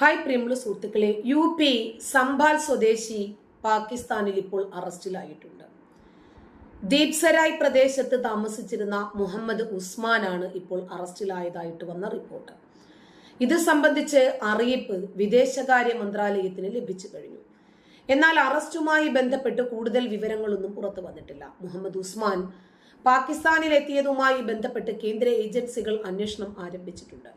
Hi പ്രിയമുള്ള സുഹൃത്തുക്കളെ. U P Sambhal സ്വദേശി പാകിസ്ഥാനിൽ ഇപ്പോൾ അറസ്റ്റിലായിട്ടുണ്ട്. ദീപ്സരായ് പ്രദേശത്ത് താമസിച്ചിരുന്ന മുഹമ്മദ് ഉസ്മാനാണ് ഇപ്പോൾ അറസ്റ്റിലായതായിട്ട് വന്ന റിപ്പോർട്ട്. ഇത് സംബന്ധിച്ച് അറിയിപ്പ് വിദേശകാര്യ മന്ത്രാലയത്തിന് ലഭിച്ചു കഴിഞ്ഞു. എന്നാൽ അറസ്റ്റുമായി ബന്ധപ്പെട്ട് കൂടുതൽ വിവരങ്ങളൊന്നും പുറത്തു വന്നിട്ടില്ല. മുഹമ്മദ് ഉസ്മാൻ പാകിസ്ഥാനിൽ എത്തിയതുമായി ബന്ധപ്പെട്ട് കേന്ദ്ര ഏജൻസികൾ അന്വേഷണം ആരംഭിച്ചിട്ടുണ്ട്.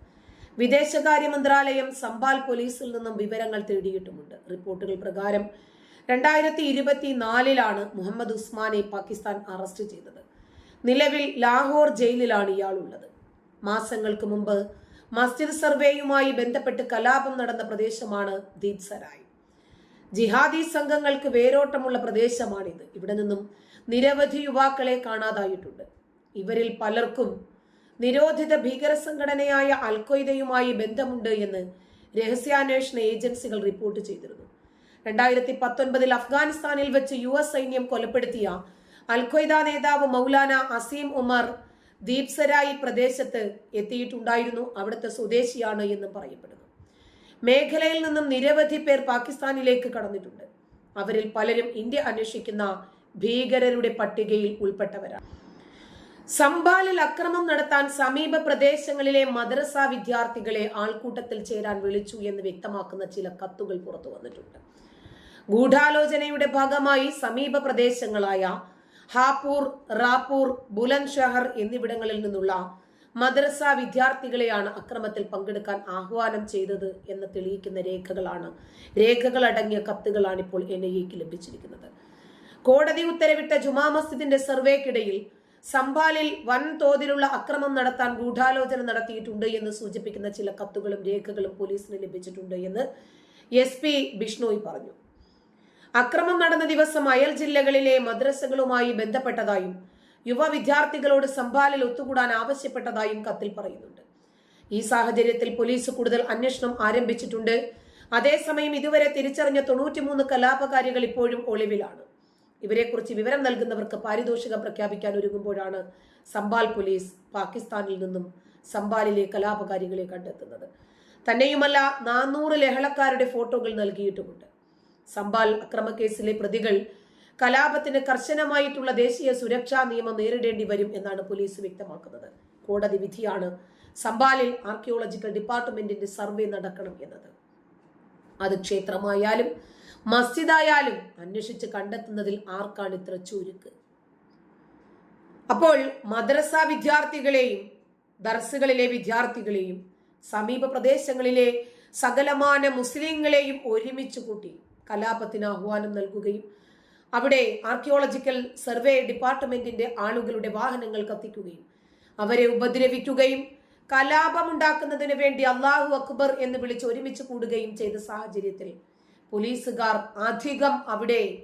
വിദേശകാര്യ മന്ത്രാലയം സംബാൽ പോലീസിൽ നിന്നും വിവരങ്ങൾ തേടിയിട്ടുമുണ്ട്. റിപ്പോർട്ടുകൾ പ്രകാരം രണ്ടായിരത്തി ഇരുപത്തിനാലിലാണ് മുഹമ്മദ് ഉസ്മാനെ പാകിസ്ഥാൻ അറസ്റ്റ് ചെയ്തത്. നിലവിൽ ലാഹോർ ജയിലിലാണ് ഇയാളുള്ളത്. മാസങ്ങൾക്ക് മുമ്പ് മസ്ജിദ് സർവേയുമായി ബന്ധപ്പെട്ട് കലാപം നടന്ന പ്രദേശമാണ് ദീപ് സരായ്. ജിഹാദി സംഘങ്ങൾക്ക് വേരോട്ടമുള്ള പ്രദേശമാണിത്. ഇവിടെ നിന്നും നിരവധി യുവാക്കളെ കാണാതായിട്ടുണ്ട്. ഇവരിൽ പലർക്കും നിരോധിത ഭീകര സംഘടനയായ അൽഖ്വയ്ദയുമായി ബന്ധമുണ്ട് എന്ന് രഹസ്യാന്വേഷണ ഏജൻസികൾ റിപ്പോർട്ട് ചെയ്തിരുന്നു. രണ്ടായിരത്തി പത്തൊൻപതിൽ അഫ്ഗാനിസ്ഥാനിൽ വെച്ച് യു എസ് സൈന്യം കൊലപ്പെടുത്തിയ അൽഖ്വയ്ദ നേതാവ് മൗലാന അസീം ഉമർ ദീപ്സരായി പ്രദേശത്ത് എത്തിയിട്ടുണ്ടായിരുന്നു. അവിടുത്തെ സ്വദേശിയാണ് എന്നും പറയപ്പെടുന്നു. മേഖലയിൽ നിന്നും നിരവധി പേർ പാകിസ്ഥാനിലേക്ക് കടന്നിട്ടുണ്ട്. അവരിൽ പലരും ഇന്ത്യ അന്വേഷിക്കുന്ന ഭീകരരുടെ പട്ടികയിൽ ഉൾപ്പെട്ടവരാണ്. സംബാലിൽ അക്രമം നടത്താൻ സമീപ പ്രദേശങ്ങളിലെ മദ്രസ വിദ്യാർത്ഥികളെ ആൾക്കൂട്ടത്തിൽ ചേരാൻ വിളിച്ചു എന്ന് വ്യക്തമാക്കുന്ന ചില കത്തുകൾ പുറത്തു വന്നിട്ടുണ്ട്. ഗൂഢാലോചനയുടെ ഭാഗമായി സമീപ പ്രദേശങ്ങളായ ഹാപൂർ റാപൂർ ബുലന്ദ് ഷഹർ എന്നിവിടങ്ങളിൽ നിന്നുള്ള മദ്രസ വിദ്യാർത്ഥികളെയാണ് അക്രമത്തിൽ പങ്കെടുക്കാൻ ആഹ്വാനം ചെയ്തത് എന്ന് തെളിയിക്കുന്ന രേഖകളാണ്. രേഖകൾ അടങ്ങിയ കത്തുകളാണ് ഇപ്പോൾ എൻ ഐ എക്ക് ലഭിച്ചിരിക്കുന്നത്. കോടതി ഉത്തരവിട്ട ജുമാ മസ്ജിദിന്റെ സർവേക്കിടയിൽ സംഭാലിൽ വൻതോതിലുള്ള അക്രമം നടത്താൻ ഗൂഢാലോചന നടത്തിയിട്ടുണ്ട് എന്ന് സൂചിപ്പിക്കുന്ന ചില കത്തുകളും രേഖകളും പോലീസിന് ലഭിച്ചിട്ടുണ്ട് എന്ന് എസ് പി ബിഷ്ണോയ് പറഞ്ഞു. അക്രമം നടന്ന ദിവസം അയൽ ജില്ലകളിലെ മദ്രസകളുമായി ബന്ധപ്പെട്ടതായും യുവ വിദ്യാർത്ഥികളോട് സംഭാലിൽ ഒത്തുകൂടാൻ ആവശ്യപ്പെട്ടതായും കത്തിൽ പറയുന്നുണ്ട്. ഈ സാഹചര്യത്തിൽ പോലീസ് കൂടുതൽ അന്വേഷണം ആരംഭിച്ചിട്ടുണ്ട്. അതേസമയം ഇതുവരെ തിരിച്ചറിഞ്ഞ തൊണ്ണൂറ്റിമൂന്ന് കലാപകാരികൾ ഇപ്പോഴും ഒളിവിലാണ്. ഇവരെക്കുറിച്ച് വിവരം നൽകുന്നവർക്ക് പാരിതോഷികം പ്രഖ്യാപിക്കാൻ ഒരുങ്ങുമ്പോഴാണ് സംബാൽ പോലീസ് പാകിസ്ഥാനിൽ നിന്നും സംബാലിലെ കലാപകാരികളെ കണ്ടെത്തുന്നത്. തന്നെയുമല്ല നാനൂറ് ലഹളക്കാരുടെ ഫോട്ടോകൾ നൽകിയിട്ടുമുണ്ട്. സംബാൽ അക്രമക്കേസിലെ പ്രതികൾ കലാപത്തിന് കർശനമായിട്ടുള്ള ദേശീയ സുരക്ഷാ നിയമം നേരിടേണ്ടി വരും എന്നാണ് പോലീസ് വ്യക്തമാക്കുന്നത്. കോടതി വിധിയാണ് സംബാലിൽ ആർക്കിയോളജിക്കൽ ഡിപ്പാർട്ട്മെന്റിന്റെ സർവേ നടക്കണം എന്നത്. അത് ക്ഷേത്രമായാലും മസ്ജിദായാലും അന്വേഷിച്ച് കണ്ടെത്തുന്നതിൽ ആർക്കാണ് ഇത്ര ചുരുക്ക്? അപ്പോൾ മദ്രസ വിദ്യാർത്ഥികളെയും ദർസുകളിലെ വിദ്യാർത്ഥികളെയും സമീപ പ്രദേശങ്ങളിലെ സകലമാന മുസ്ലിങ്ങളെയും ഒരുമിച്ച് കൂട്ടി കലാപത്തിന് ആഹ്വാനം നൽകുകയും അവിടെ ആർക്കിയോളജിക്കൽ സർവേ ഡിപ്പാർട്ട്മെന്റിന്റെ ആളുകളുടെ വാഹനങ്ങൾ കത്തിക്കുകയും അവരെ ഉപദ്രവിക്കുകയും കലാപമുണ്ടാക്കുന്നതിന് വേണ്ടി അള്ളാഹു അക്ബർ എന്ന് വിളിച്ച് ഒരുമിച്ച് കൂടുകയും ചെയ്ത സാഹചര്യത്തിൽ പോലീസുകാർ അധികം അവിടെ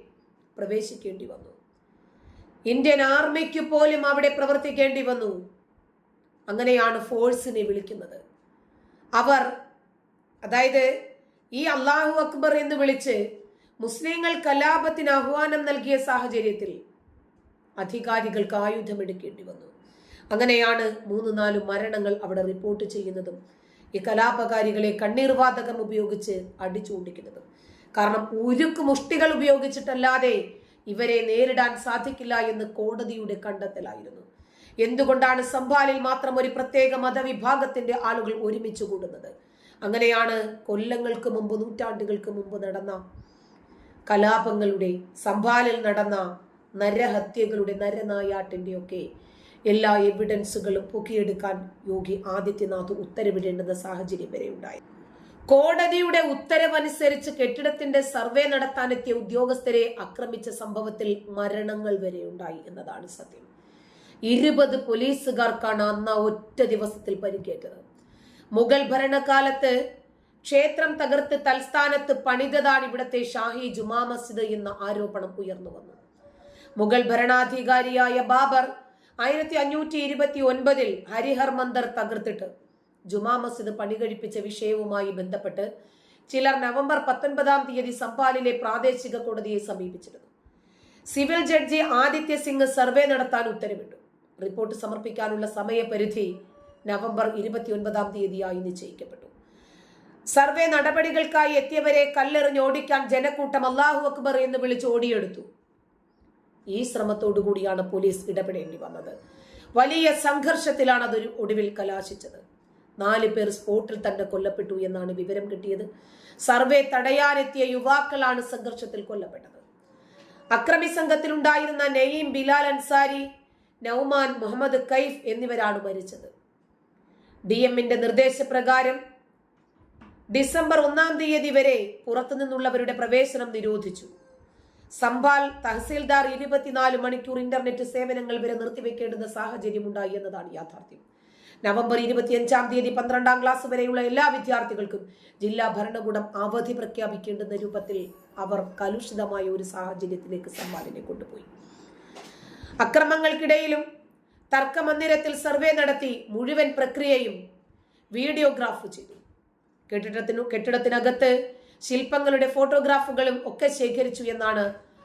പ്രവേശിക്കേണ്ടി വന്നു. ഇന്ത്യൻ ആർമിക്ക് പോലും അവിടെ പ്രവർത്തിക്കേണ്ടി വന്നു. അങ്ങനെയാണ് ഫോഴ്സിനെ വിളിക്കുന്നത്. അവർ അതായത് ഈ അള്ളാഹു അക്ബർ എന്ന് വിളിച്ച് മുസ്ലിങ്ങൾ കലാപത്തിന് ആഹ്വാനം നൽകിയ സാഹചര്യത്തിൽ അധികാരികൾക്ക് ആയുധമെടുക്കേണ്ടി വന്നു. അങ്ങനെയാണ് മൂന്ന് നാല് മരണങ്ങൾ അവിടെ റിപ്പോർട്ട് ചെയ്യുന്നതും ഈ കലാപകാരികളെ കണ്ണീർവാതകം ഉപയോഗിച്ച് അടിച്ചുകൊണ്ടിരിക്കുന്നതും കാരണം ഉരുക്ക് മുഷ്ടികൾ ഉപയോഗിച്ചിട്ടല്ലാതെ ഇവരെ നേരിടാൻ സാധിക്കില്ല എന്ന് കോടതിയുടെ കണ്ടെത്തലായിരുന്നു. എന്തുകൊണ്ടാണ് സംഭാലിൽ മാത്രം ഒരു പ്രത്യേക മതവിഭാഗത്തിന്റെ ആളുകൾ ഒരുമിച്ച് കൂടുന്നത്? അങ്ങനെയാണ് കൊല്ലങ്ങൾക്ക് മുമ്പ് നൂറ്റാണ്ടുകൾക്ക് മുമ്പ് നടന്ന കലാപങ്ങളുടെ സംഭാലിൽ നടന്ന നരഹത്യകളുടെ നരനായാട്ടിന്റെ ഒക്കെ എല്ലാ എവിഡൻസുകളും പൊക്കിയെടുക്കാൻ യോഗി ആദിത്യനാഥ് ഉത്തരവിടേണ്ടുന്ന സാഹചര്യം വരെ ഉണ്ടായി. കോടതിയുടെ ഉത്തരവനുസരിച്ച് കെട്ടിടത്തിന്റെ സർവേ നടത്താനെത്തിയ ഉദ്യോഗസ്ഥരെ ആക്രമിച്ച സംഭവത്തിൽ മരണങ്ങൾ വരെ ഉണ്ടായി എന്നതാണ് സത്യം. ഇരുപത് പോലീസുകാർക്കാണ് അന്ന് ഒറ്റ ദിവസത്തിൽ പരിക്കേറ്റത്. മുഗൾ ഭരണകാലത്ത് ക്ഷേത്രം തകർത്ത് തൽസ്ഥാനത്ത് പണിതതാണ് ഇവിടത്തെ ഷാഹി ജുമാ മസ്ജിദ് എന്ന ആരോപണം ഉയർന്നു വന്നു മുഗൾ ഭരണാധികാരിയായ ബാബർ ആയിരത്തി അഞ്ഞൂറ്റി ഇരുപത്തി ഒൻപതിൽ ഹരിഹർ മന്ദർ തകർത്തിട്ട് ജുമാ മസ്ജിദ് പണി കഴിപ്പിച്ച വിഷയവുമായി ബന്ധപ്പെട്ട് ചിലർ നവംബർ പത്തൊൻപതാം തീയതി സംപാലിലെ പ്രാദേശിക കോടതിയെ സമീപിച്ചിരുന്നു. Civil judge Aditya Singh survey നടത്താൻ ഉത്തരവിട്ടു. റിപ്പോർട്ട് സമർപ്പിക്കാനുള്ള സമയപരിധി നവംബർ ഇരുപത്തിയൊൻപതാം തീയതിയായി നിശ്ചയിക്കപ്പെട്ടു. സർവേ നടപടികൾക്കായി എത്തിയവരെ കല്ലെറിഞ്ഞ് ഓടിക്കാൻ ജനക്കൂട്ടം അള്ളാഹു അക്ബർ എന്ന് വിളിച്ച് ഓടിയെടുത്തു. ഈ ശ്രമത്തോടു കൂടിയാണ് പോലീസ് ഇടപെടേണ്ടി വന്നത്. വലിയ സംഘർഷത്തിലാണ് അതൊരു ഒടുവിൽ കലാശിച്ചത്. നാല് പേർ സ്പോട്ടിൽ തന്നെ കൊല്ലപ്പെട്ടു എന്നാണ് വിവരം കിട്ടിയത്. സർവേ തടയാനെത്തിയ യുവാക്കളാണ് സംഘർഷത്തിൽ കൊല്ലപ്പെട്ടത്. അക്രമി സംഘത്തിൽ ഉണ്ടായിരുന്ന നെയ്യം ബിലാൽ അൻസാരി നൌമാൻ മുഹമ്മദ് കൈഫ് എന്നിവരാണ് മരിച്ചത്. ഡി എമ്മിന്റെ നിർദ്ദേശപ്രകാരം ഡിസംബർ ഒന്നാം തീയതി വരെ പുറത്തുനിന്നുള്ളവരുടെ പ്രവേശനം നിരോധിച്ചു. സംഭാൽ തഹസീൽദാർ ഇരുപത്തിനാല് മണിക്കൂർ ഇന്റർനെറ്റ് സേവനങ്ങൾ വരെ നിർത്തിവെക്കേണ്ടുന്ന സാഹചര്യം ഉണ്ടായി എന്നതാണ് യാഥാർത്ഥ്യം. നവംബർ ഇരുപത്തിയഞ്ചാം തീയതി പന്ത്രണ്ടാം ക്ലാസ് വരെയുള്ള എല്ലാ വിദ്യാർത്ഥികൾക്കും ജില്ലാ ഭരണകൂടം അവധി പ്രഖ്യാപിക്കേണ്ടുന്ന രൂപത്തിൽ അവർ കലുഷിതമായ ഒരു സാഹചര്യത്തിലേക്ക് സംവാദിനെ കൊണ്ടുപോയി. അക്രമങ്ങൾക്കിടയിലും തർക്കമന്ദിരത്തിൽ സർവേ നടത്തി മുഴുവൻ പ്രക്രിയയും വീഡിയോഗ്രാഫ് ചെയ്തു. കെട്ടിടത്തിനു കെട്ടിടത്തിനകത്ത് ശില്പങ്ങളുടെ ഫോട്ടോഗ്രാഫുകളും ഒക്കെ ശേഖരിച്ചു എന്നാണ്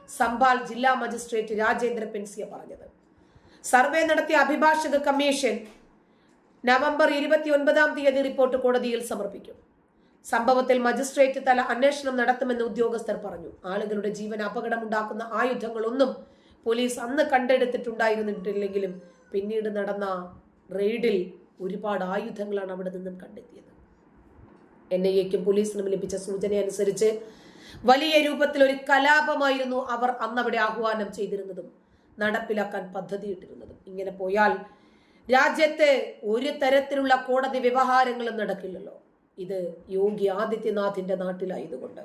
സംബാൽ ജില്ലാ മജിസ്ട്രേറ്റ് രാജേന്ദ്ര പെൻസിയ പറഞ്ഞത്. സർവേ നടത്തിയ അഭിഭാഷക കമ്മീഷൻ നവംബർ ഇരുപത്തിയൊൻപതാം തീയതി റിപ്പോർട്ട് കോടതിയിൽ സമർപ്പിക്കും. സംഭവത്തിൽ മജിസ്ട്രേറ്റ് തല അന്വേഷണം നടത്തുമെന്ന് ഉദ്യോഗസ്ഥർ പറഞ്ഞു. ആളുകളുടെ ജീവൻ അപകടമുണ്ടാക്കുന്ന ആയുധങ്ങളൊന്നും പോലീസ് അന്ന് കണ്ടെടുത്തിട്ടുണ്ടായിരുന്നിട്ടില്ലെങ്കിലും പിന്നീട് നടന്ന റെയ്ഡിൽ ഒരുപാട് ആയുധങ്ങളാണ് അവിടെ നിന്നും കണ്ടെത്തിയത്. എൻ ഐ എക്കും പോലീസിനും ലഭിച്ച സൂചന അനുസരിച്ച് വലിയ രൂപത്തിൽ ഒരു കലാപമായിരുന്നു അവർ അന്നവിടെ ആഹ്വാനം ചെയ്തിരുന്നതും നടപ്പിലാക്കാൻ പദ്ധതിയിട്ടിരുന്നതും. ഇങ്ങനെ പോയാൽ രാജ്യത്ത് ഒരു തരത്തിലുള്ള കോടതി വ്യവഹാരങ്ങളും നടക്കില്ലല്ലോ. ഇത് യോഗി ആദിത്യനാഥിന്റെ നാട്ടിലായതുകൊണ്ട്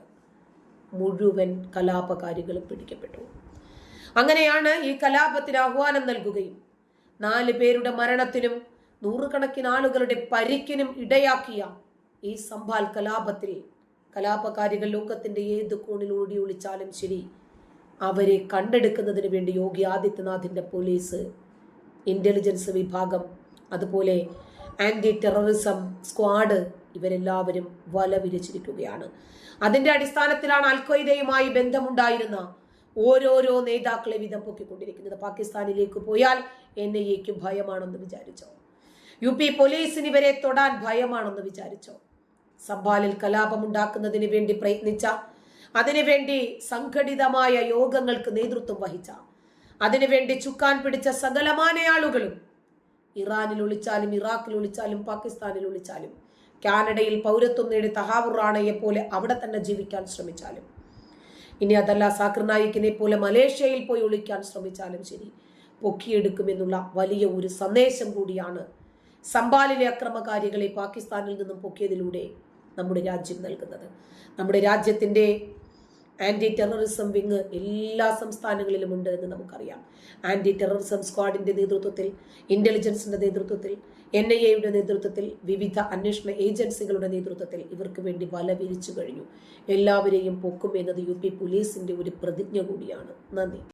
മുഴുവൻ കലാപകാരികളും പിടിക്കപ്പെട്ടു. അങ്ങനെയാണ് ഈ കലാപത്തിന് ആഹ്വാനം നൽകുകയും നാല് പേരുടെ മരണത്തിനും നൂറുകണക്കിന് ആളുകളുടെ പരിക്കിനും ഇടയാക്കിയ ഈ സംഭാൽ കലാപത്തിൽ കലാപകാരികൾ ലോകത്തിന്റെ ഏത് കോണിൽ ഓടി ഒളിച്ചാലും ശരി അവരെ കണ്ടെടുക്കുന്നതിന് വേണ്ടി യോഗി ആദിത്യനാഥിന്റെ പോലീസ് ഇന്റലിജൻസ് വിഭാഗം അതുപോലെ ആന്റി ടെററിസം സ്ക്വാഡ് ഇവരെല്ലാവരും വല വിരിച്ചിരിക്കുകയാണ്. അതിന്റെ അടിസ്ഥാനത്തിലാണ് അൽഖ്വയ്ദയുമായി ബന്ധമുണ്ടായിരുന്ന ഓരോരോ നേതാക്കളെ വിധം പൊക്കിക്കൊണ്ടിരിക്കുന്നത്. പാകിസ്ഥാനിലേക്ക് പോയാൽ എൻ ഐ എക്ക് ഭയമാണെന്ന് വിചാരിച്ചോ? യു പി പോലീസിന് ഇവരെ തൊടാൻ ഭയമാണെന്ന് വിചാരിച്ചോ? സംഭാലിൽ കലാപമുണ്ടാക്കുന്നതിന് വേണ്ടി പ്രയത്നിച്ച അതിനുവേണ്ടി സംഘടിതമായ യോഗങ്ങൾക്ക് നേതൃത്വം വഹിച്ച അതിനുവേണ്ടി ചുക്കാൻ പിടിച്ച സകലമാന ആളുകളും ഇറാനിൽ ഒളിച്ചാലും ഇറാഖിൽ ഒളിച്ചാലും പാകിസ്ഥാനിൽ ഒളിച്ചാലും കാനഡയിൽ പൗരത്വം നേടി തഹാവുറാണയെ പോലെ അവിടെ തന്നെ ജീവിക്കാൻ ശ്രമിച്ചാലും ഇനി അതല്ല സാക്കിർ നായിക്കിനെ പോലെ മലേഷ്യയിൽ പോയി ഒളിക്കാൻ ശ്രമിച്ചാലും ശരി. പൊക്കിയെടുക്കുമെന്നുള്ള വലിയ ഒരു സന്ദേശം കൂടിയാണ് സംബാലിലെ അക്രമകാരികളെ പാകിസ്ഥാനിൽ നിന്നും പൊക്കിയതിലൂടെ നമ്മുടെ രാജ്യം നൽകുന്നത്. നമ്മുടെ രാജ്യത്തിന്റെ ആന്റി ടെററിസം വിങ് എല്ലാ സംസ്ഥാനങ്ങളിലും ഉണ്ട് എന്ന് നമുക്കറിയാം. ആന്റി ടെററിസം സ്ക്വാഡിന്റെ നേതൃത്വത്തിൽ ഇന്റലിജൻസിന്റെ നേതൃത്വത്തിൽ എൻ ഐ എയുടെ നേതൃത്വത്തിൽ വിവിധ അന്വേഷണ ഏജൻസികളുടെ നേതൃത്വത്തിൽ ഇവർക്ക് വേണ്ടി വല വിരിച്ചു കഴിഞ്ഞു. എല്ലാവരെയും പൊക്കും എന്നത് യു പി പോലീസിന്റെ ഒരു പ്രതിജ്ഞ കൂടിയാണ്. നന്ദി.